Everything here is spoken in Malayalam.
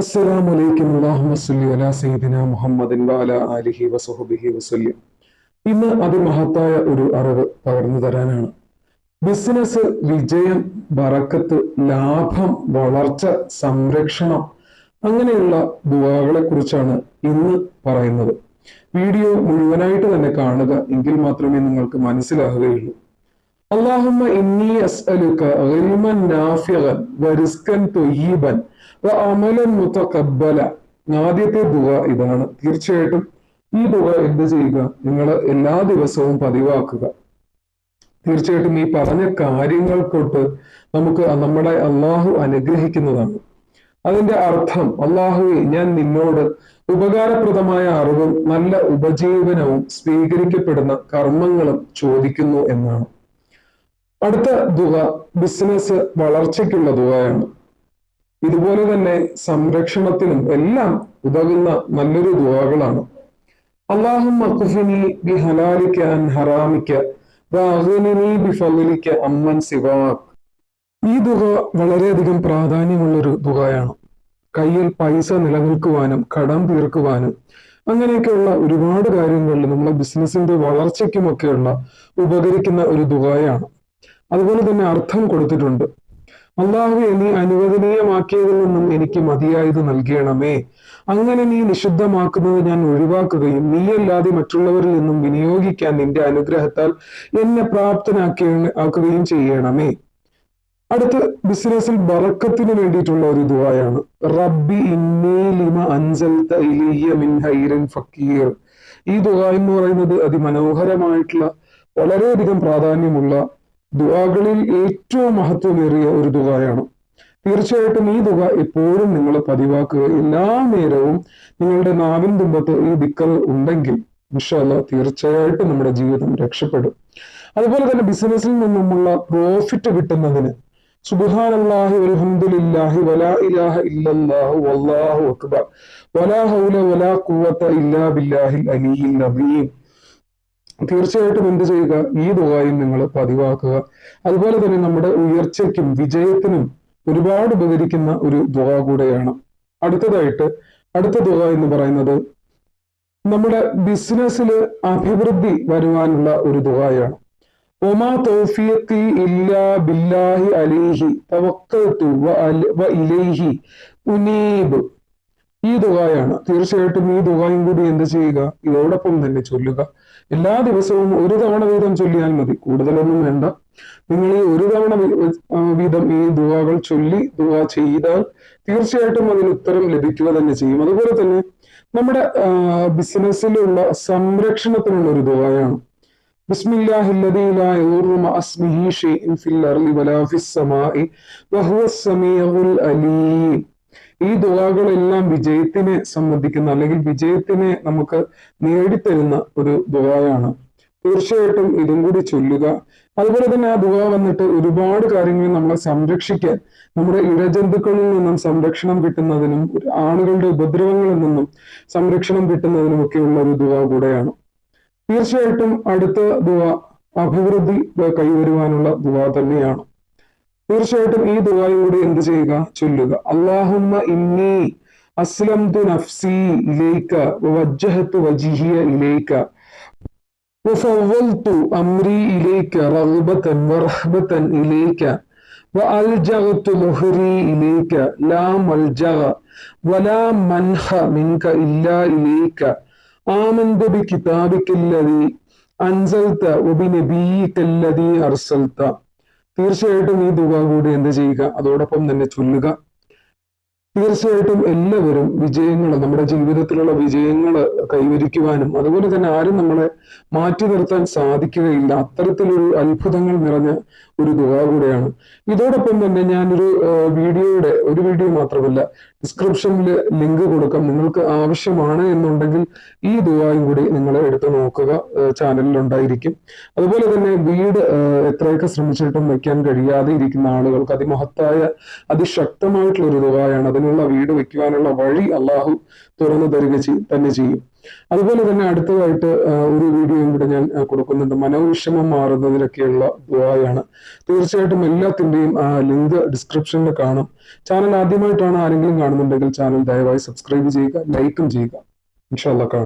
അസ്സലാമു അലൈക്കും മുഹമ്മദിൻ വഅല ആലിഹി വസഹബിഹി വസല്ലം. ഇന്ന് അതിമഹത്തായ ഒരു അറിവ് പകർന്നു തരാനാണ്. ബിസിനസ് വിജയം ബറക്കത്ത് ലാഭം വളർച്ച സംരക്ഷണം അങ്ങനെയുള്ള ദുവാകളെ കുറിച്ചാണ് ഇന്ന് പറയുന്നത്. വീഡിയോ മുഴുവനായിട്ട് തന്നെ കാണുക എങ്കിൽ മാത്രമേ നിങ്ങൾക്ക് മനസ്സിലാവുകയുള്ളൂ. اللهم إني أسألك علما نافعا ورزقا طيبا وعملا متقبلا ആദ്യത്തെ ദുവ ഇതാണ് തീർച്ചയായിട്ടും ഈ ദുവ എന്ത് ചെയ്യുക നിങ്ങൾ എല്ലാ ദിവസവും പതിവാക്കുക തീർച്ചയായിട്ടും ഈ പറഞ്ഞ കാര്യങ്ങൾ തൊട്ട് നമുക്ക് നമ്മുടെ അള്ളാഹു അനുഗ്രഹിക്കുന്നതാണ് അതിന്റെ അർത്ഥം അള്ളാഹുവെ ഞാൻ നിന്നോട് ഉപകാരപ്രദമായ അറിവും നല്ല ഉപജീവനവും സ്വീകരിക്കപ്പെടുന്ന കർമ്മങ്ങളും ചോദിക്കുന്നു എന്നാണ് അടുത്ത ദുഹ ബിസിനസ് വളർച്ചയ്ക്കുള്ള ദുഹയാണ് ഇതുപോലെ തന്നെ സംരക്ഷണത്തിനും എല്ലാം ഉതകുന്ന നല്ലൊരു ദുഹകളാണ് അള്ളാഹും അൻ ഈ ദുഹ വളരെയധികം പ്രാധാന്യമുള്ളൊരു ദുഹയാണ് കയ്യിൽ പൈസ നിലനിൽക്കുവാനും കടം തീർക്കുവാനും അങ്ങനെയൊക്കെയുള്ള ഒരുപാട് കാര്യങ്ങളിൽ നമ്മളെ ബിസിനസിന്റെ വളർച്ചയ്ക്കുമൊക്കെയുള്ള ഉപകരിക്കുന്ന ഒരു ദുഹയാണ് അതുപോലെ തന്നെ അർത്ഥം കൊടുത്തിട്ടുണ്ട്. അള്ളാഹുവെ നീ അനുവദനീയമാക്കിയതിൽ നിന്നും എനിക്ക് മതിയായത് നൽകണമേ. അങ്ങനെ നീ നിഷിദ്ധമാക്കുന്നത് ഞാൻ ഒഴിവാക്കുകയും നീയല്ലാതെ മറ്റുള്ളവരിൽ നിന്നും വിനിയോഗിക്കാൻ നിന്റെ അനുഗ്രഹത്താൽ എന്നെ പ്രാപ്തനാക്കി ആക്കുകയും ചെയ്യണമേ. അടുത്ത ബിസിനസ്സിൽ ബറക്കത്തിന് വേണ്ടിയിട്ടുള്ള ഒരു ദുആയാണ്. റബ്ബി ഇന്നേലിമ അഞ്ചൽ മിൻ ഫക്കീർ. ഈ ദുആ എന്ന് പറയുന്നത് അതിമനോഹരമായിട്ടുള്ള വളരെയധികം പ്രാധാന്യമുള്ള ദുആകളിൽ ഏറ്റവും മഹത്വമേറിയ ഒരു ദുവായാണ് തീർച്ചയായിട്ടും ഈ തുക എപ്പോഴും നിങ്ങൾ പതിവാക്കുക. എല്ലാ നേരവും നിങ്ങളുടെ നാവിൻ തുമ്പത്ത് ഈ ദിക്കൽ ഉണ്ടെങ്കിൽ ഇൻഷല്ല തീർച്ചയായിട്ടും നമ്മുടെ ജീവിതം രക്ഷപ്പെടും. അതുപോലെ തന്നെ ബിസിനസ്സിൽ നിന്നുമുള്ള പ്രോഫിറ്റ് കിട്ടുന്നതിന് സുബ്ഹാനല്ലാഹി വൽഹംദുലില്ലാഹി വലാ ഇലാഹ ഇല്ലല്ലാഹു വല്ലാഹു അക്ബർ. വലാ ഹൗല വലാ ഖുവത ഇല്ലാ ബില്ലാഹിൽ അലിയിൽ അസീം തീർച്ചയായിട്ടും എന്ത് ചെയ്യുക? ഈ ദുആയും നിങ്ങൾ പതിവാക്കുക. അതുപോലെ തന്നെ നമ്മുടെ ഉയർച്ചയ്ക്കും വിജയത്തിനും ഒരുപാട് ഉപകരിക്കുന്ന ഒരു ദുഹ കൂടെയാണ്. അടുത്തതായിട്ട് അടുത്ത ദുഹ എന്ന് പറയുന്നത് നമ്മുടെ ബിസിനസ്സിൽ അഭിവൃദ്ധി വരുവാനുള്ള ഒരു ദുആയാണ്. ഒമാ തൗഫിയത്തി ഇല്ലാ ബില്ലാഹി അലൈഹി ഇലൈഹി ഉനീബ്. ഈ ദുആയാണ് തീർച്ചയായിട്ടും ഈ ദുആയും കൂടി എന്ത് ചെയ്യുക ഇതോടൊപ്പം തന്നെ ചൊല്ലുക എല്ലാ ദിവസവും ഒരു തവണ വീതം ചൊല്ലിയാൽ മതി കൂടുതലൊന്നും വേണ്ട നിങ്ങൾ ഈ ഒരു തവണ വീതം ഈ ദുആകൾ ചൊല്ലി ദുആ ചെയ്താൽ തീർച്ചയായിട്ടും അതിന് ഉത്തരം ലഭിക്കുക തന്നെ ചെയ്യും അതുപോലെ തന്നെ നമ്മുടെ ബിസിനസ്സിലുള്ള സംരക്ഷണത്തിനുള്ള ഒരു ദുആയാണ് ബിസ്മില്ലാഹി الذي لا يضر مع اسمه شيء في الارض ولا في السماء وهو السميع العليم ഈ ദുവാകളെല്ലാം വിജയത്തിനെ സംബന്ധിക്കുന്ന അല്ലെങ്കിൽ വിജയത്തിനെ നമുക്ക് നേടിത്തരുന്ന ഒരു ദുവായാണ്. തീർച്ചയായിട്ടും ഇതും കൂടി ചൊല്ലുക. അതുപോലെ തന്നെ ആ ദുവ വന്നിട്ട് ഒരുപാട് കാര്യങ്ങൾ നമ്മളെ സംരക്ഷിക്കാൻ നമ്മുടെ ഇഴജന്തുക്കളിൽ നിന്നും സംരക്ഷണം കിട്ടുന്നതിനും ആളുകളുടെ ഉപദ്രവങ്ങളിൽ നിന്നും സംരക്ഷണം കിട്ടുന്നതിനും ഒക്കെയുള്ള ഒരു ദുവ കൂടെയാണ്. തീർച്ചയായിട്ടും അടുത്ത ദുവ അഭിവൃദ്ധി കൈവരുവാനുള്ള ദുവ തന്നെയാണ്. തീർച്ചയായിട്ടും ഈ ദുആയും കൂടി എന്ത് ചെയ്യുക ചൊല്ലുക അള്ളാഹുമ്മ ഇന്നി അസ്ലംതു നഫ്സി ഇലൈക വവജ്ജഹതു വജ്ഹിയ ഇലൈക وفوضت أمري إليك رغبة ورهبة إليك وألجأت مهري إليك لا ملجأ ولا منح منك إلا إليك آمنت بكتابك الذي أنزلت وبنبيك الذي أرسلت തീർച്ചയായിട്ടും ഈ ദുഃഖ കൂടി എന്ത് ചെയ്യുക? അതോടൊപ്പം തന്നെ ചൊല്ലുക. തീർച്ചയായിട്ടും എല്ലാവരും വിജയങ്ങൾ നമ്മുടെ ജീവിതത്തിലുള്ള വിജയങ്ങൾ കൈവരിക്കുവാനും അതുപോലെ തന്നെ ആരും നമ്മളെ മാറ്റി നിർത്താൻ സാധിക്കുകയില്ല. അത്തരത്തിലൊരു അത്ഭുതങ്ങൾ നിറഞ്ഞ ഒരു ദുഃഖ കൂടെയാണ്. ഇതോടൊപ്പം തന്നെ ഞാനൊരു വീഡിയോയുടെ ഒരു വീഡിയോ മാത്രമല്ല ഡിസ്ക്രിപ്ഷനിൽ ലിങ്ക് കൊടുക്കാം. നിങ്ങൾക്ക് ആവശ്യമാണ് എന്നുണ്ടെങ്കിൽ ഈ ദുവായും കൂടി നിങ്ങൾ എടുത്തു നോക്കുക ചാനലിൽ ഉണ്ടായിരിക്കും അതുപോലെ തന്നെ വീട് എത്രയൊക്കെ ശ്രമിച്ചിട്ടും വെക്കാൻ കഴിയാതെ ഇരിക്കുന്ന ആളുകൾക്ക് അതിമഹത്തായ അതിശക്തമായിട്ടുള്ള ഒരു ദുവായാണ്. അതിനുള്ള വീട് വെക്കുവാനുള്ള വഴി അള്ളാഹു തുറന്നു തരിക തന്നെ ചെയ്യും. അതുപോലെ തന്നെ അടുത്തതായിട്ട് ഒരു വീഡിയോയും കൂടെ ഞാൻ കൊടുക്കുന്നുണ്ട്. മനോവിഷമം മാറുന്നതിനൊക്കെയുള്ള ദുബായാണ് തീർച്ചയായിട്ടും എല്ലാത്തിന്റെയും ലിങ്ക് ഡിസ്ക്രിപ്ഷനിൽ കാണും. ചാനൽ ആദ്യമായിട്ടാണ് ആരെങ്കിലും കാണുന്നുണ്ടെങ്കിൽ ചാനൽ ദയവായി സബ്സ്ക്രൈബ് ചെയ്യുക ലൈക്കും ചെയ്യുക. ഇൻഷാല്ല കാണാം.